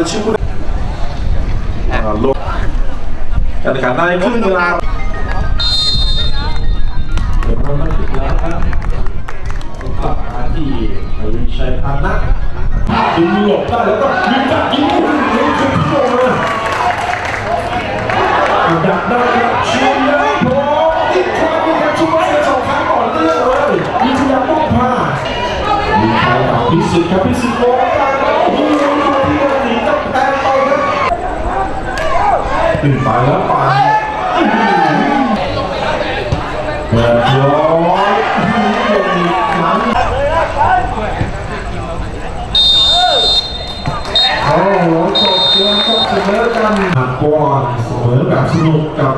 รายชื่อผู้อ่าลงการแข่งขันในครึ่งเวลาเดี๋ยวเราต้องถึงแล้วครับกลับมาที่อวิชัยพานะดึงหลบได้แล้วก็ยิงจากยิงลูกนี้ขึ้นโลนะดักได้ครับเชียร์แล้วพร้อมอีกครั้งนึงครับชุดไว้ในสองครั้งก่อนเรื่องเลยยิงพยายามต้องพาดมีใครกับพิสิทธิ์ครับพิสิทธิ์โกงกัน ขึ้นไปแล้วไปเรียบร้อนนั้นโอ้โหจบเกมก็เสมอกันหักบอลเสมอแบบสนุกกับ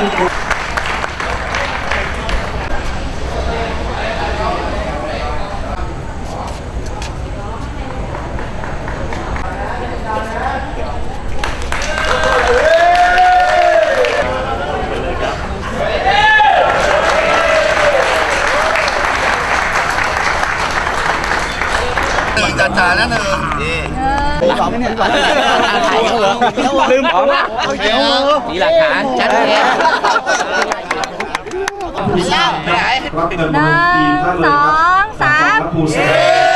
จ่าจ่าแล้วหนึ่งลืมของละมีหลักฐานชัดเจน รับเงินมาลงทีมท่านหนึ่งสองสาม